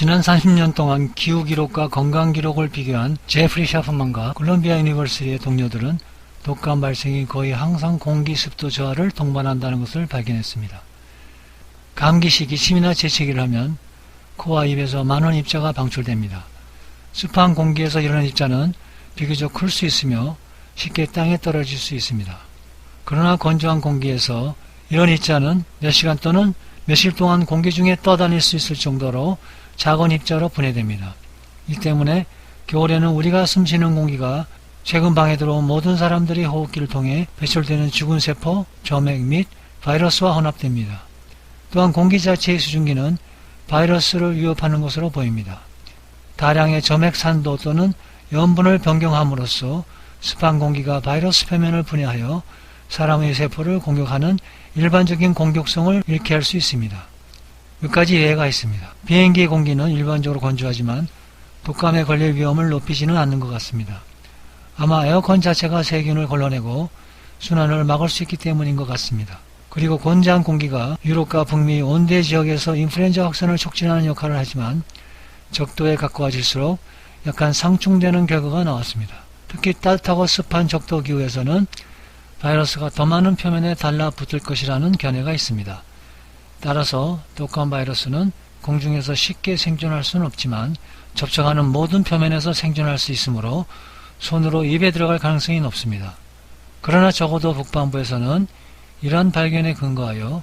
지난 30년 동안 기후 기록과 건강 기록을 비교한 제프리 샤프만과 콜롬비아 유니버시티의 동료들은 독감 발생이 거의 항상 공기 습도 저하를 동반한다는 것을 발견했습니다. 감기 시기 침이나 재채기를 하면 코와 입에서 많은 입자가 방출됩니다. 습한 공기에서 일어난 입자는 비교적 클 수 있으며 쉽게 땅에 떨어질 수 있습니다. 그러나 건조한 공기에서 이런 입자는 몇 시간 또는 며칠 동안 공기 중에 떠다닐 수 있을 정도로 작은 입자로 분해됩니다. 이 때문에 겨울에는 우리가 숨쉬는 공기가 최근 방에 들어온 모든 사람들이 호흡기를 통해 배출되는 죽은 세포, 점액 및 바이러스와 혼합됩니다. 또한 공기 자체의 수증기는 바이러스를 위협하는 것으로 보입니다. 다량의 점액 산도 또는 염분을 변경함으로써 습한 공기가 바이러스 표면을 분해하여 사람의 세포를 공격하는 일반적인 공격성을 잃게 할 수 있습니다. 몇 가지 예외가 있습니다. 비행기의 공기는 일반적으로 건조하지만 독감에 걸릴 위험을 높이지는 않는 것 같습니다. 아마 에어컨 자체가 세균을 걸러내고 순환을 막을 수 있기 때문인 것 같습니다. 그리고 건조한 공기가 유럽과 북미 온대 지역에서 인플루엔자 확산을 촉진하는 역할을 하지만 적도에 가까워질수록 약간 상충되는 결과가 나왔습니다. 특히 따뜻하고 습한 적도 기후에서는 바이러스가 더 많은 표면에 달라붙을 것이라는 견해가 있습니다. 따라서 독감 바이러스는 공중에서 쉽게 생존할 수는 없지만 접촉하는 모든 표면에서 생존할 수 있으므로 손으로 입에 들어갈 가능성이 높습니다. 그러나 적어도 북반부에서는 이러한 발견에 근거하여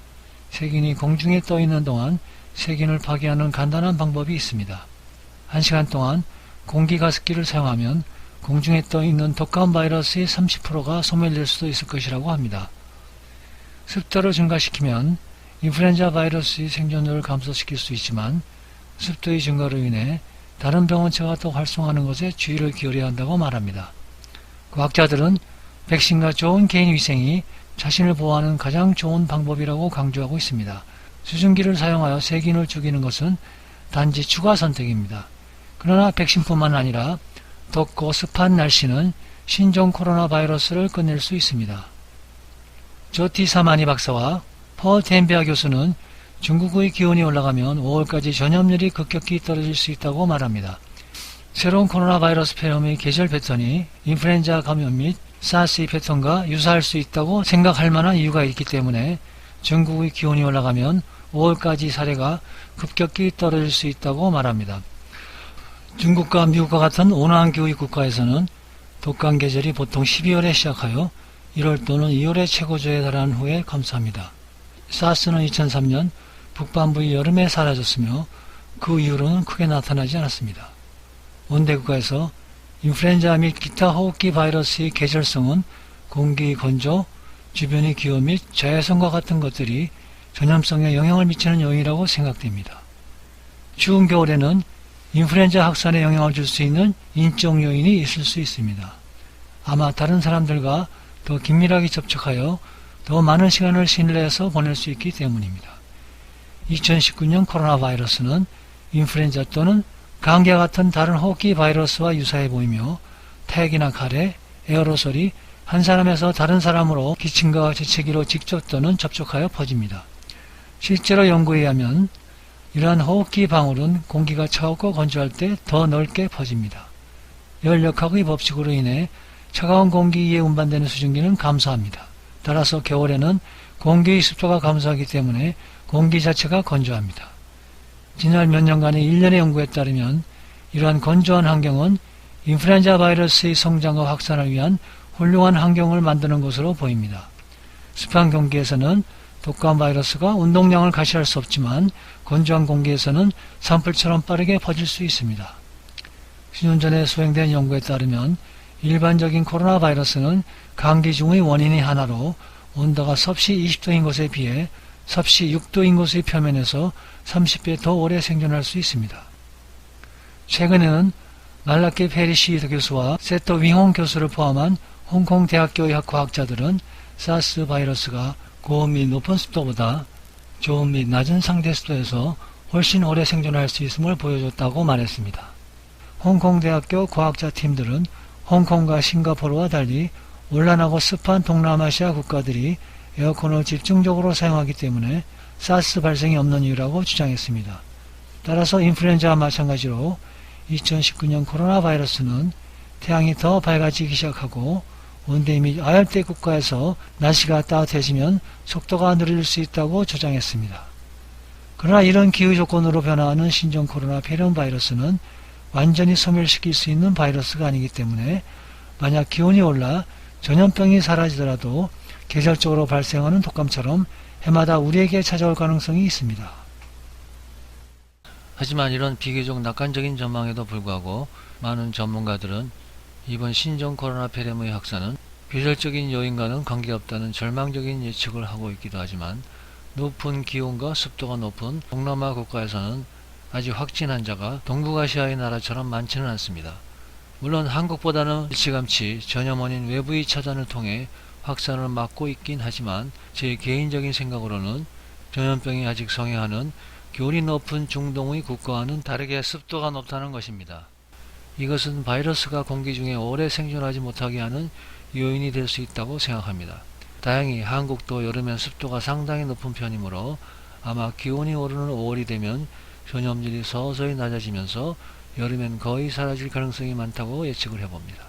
세균이 공중에 떠 있는 동안 세균을 파괴하는 간단한 방법이 있습니다. 한 시간 동안 공기 가습기를 사용하면 공중에 떠 있는 독감 바이러스의 30%가 소멸될 수도 있을 것이라고 합니다. 습도를 증가시키면 인플루엔자 바이러스의 생존율을 감소시킬 수 있지만 습도의 증가로 인해 다른 병원체가 더 활성화하는 것에 주의를 기울여야 한다고 말합니다. 과학자들은 백신과 좋은 개인 위생이 자신을 보호하는 가장 좋은 방법이라고 강조하고 있습니다. 수증기를 사용하여 세균을 죽이는 것은 단지 추가 선택입니다. 그러나 백신뿐만 아니라 덥고 습한 날씨는 신종 코로나 바이러스를 끝낼 수 있습니다. 조티 사마니 박사와 퍼 덴비아 교수는 중국의 기온이 올라가면 5월까지 전염률이 급격히 떨어질 수 있다고 말합니다. 새로운 코로나 바이러스 폐렴의 계절 패턴이 인플루엔자 감염 및 사스의 패턴과 유사할 수 있다고 생각할 만한 이유가 있기 때문에 중국의 기온이 올라가면 5월까지 사례가 급격히 떨어질 수 있다고 말합니다. 중국과 미국과 같은 온화한 기후의 국가에서는 독감 계절이 보통 12월에 시작하여 1월 또는 2월에 최고조에 달하는 후에 감소합니다. 사스는 2003년 북반부의 여름에 사라졌으며 그 이후로는 크게 나타나지 않았습니다. 온대국가에서 인플루엔자 및 기타 호흡기 바이러스의 계절성은 공기 건조, 주변의 기후 및 자외선과 같은 것들이 전염성에 영향을 미치는 요인이라고 생각됩니다. 추운 겨울에는 인플루엔자 확산에 영향을 줄 수 있는 인적 요인이 있을 수 있습니다. 아마 다른 사람들과 더 긴밀하게 접촉하여 더 많은 시간을 실내에서 보낼 수 있기 때문입니다. 2019년 코로나 바이러스는 인플루엔자 또는 감기와 같은 다른 호흡기 바이러스와 유사해 보이며 택이나 가래, 에어로솔이 한 사람에서 다른 사람으로 기침과 재채기로 직접 또는 접촉하여 퍼집니다. 실제로 연구에 의하면 이러한 호흡기 방울은 공기가 차갑고 건조할 때 더 넓게 퍼집니다. 열역학의 법칙으로 인해 차가운 공기에 운반되는 수증기는 감소합니다. 따라서 겨울에는 공기의 습도가 감소하기 때문에 공기 자체가 건조합니다. 지난 몇 년간의 일련의 연구에 따르면 이러한 건조한 환경은 인플루엔자 바이러스의 성장과 확산을 위한 훌륭한 환경을 만드는 것으로 보입니다. 습한 공기에서는 독감 바이러스가 운동량을 가시할 수 없지만 건조한 공기에서는 산불처럼 빠르게 퍼질 수 있습니다. 10년 전에 수행된 연구에 따르면 일반적인 코로나 바이러스는 감기 중의 원인이 하나로 온도가 섭씨 20도인 것에 비해 섭씨 6도인 곳의 표면에서 30배 더 오래 생존할 수 있습니다. 최근에는 말라케 페리시 교수와 세토 윙홍 교수를 포함한 홍콩 대학교의 과학자들은 사스 바이러스가 고온 및 높은 습도보다 좋은 및 낮은 상대 습도에서 훨씬 오래 생존할 수 있음을 보여줬다고 말했습니다. 홍콩 대학교 과학자 팀들은 홍콩과 싱가포르와 달리 온난하고 습한 동남아시아 국가들이 에어컨을 집중적으로 사용하기 때문에 사스 발생이 없는 이유라고 주장했습니다. 따라서 인플루엔자와 마찬가지로 2019년 코로나 바이러스는 태양이 더 밝아지기 시작하고 온대 및 아열대 국가에서 날씨가 따뜻해지면 속도가 느릴 수 있다고 주장했습니다. 그러나 이런 기후 조건으로 변화하는 신종 코로나 폐렴 바이러스는 완전히 소멸시킬 수 있는 바이러스가 아니기 때문에 만약 기온이 올라 전염병이 사라지더라도 계절적으로 발생하는 독감처럼 해마다 우리에게 찾아올 가능성이 있습니다. 하지만 이런 비교적 낙관적인 전망에도 불구하고 많은 전문가들은 이번 신종 코로나 폐렴의 확산은 계절적인 요인과는 관계없다는 절망적인 예측을 하고 있기도 하지만 높은 기온과 습도가 높은 동남아 국가에서는 아직 확진 환자가 동북아시아의 나라처럼 많지는 않습니다. 물론 한국보다는 일찌감치 전염 원인 외부의 차단을 통해 확산을 막고 있긴 하지만 제 개인적인 생각으로는 전염병이 아직 성행하는 기온이 높은 중동의 국가와는 다르게 습도가 높다는 것입니다. 이것은 바이러스가 공기 중에 오래 생존하지 못하게 하는 요인이 될 수 있다고 생각합니다. 다행히 한국도 여름엔 습도가 상당히 높은 편이므로 아마 기온이 오르는 5월이 되면 전염률이 서서히 낮아지면서 여름엔 거의 사라질 가능성이 많다고 예측을 해봅니다.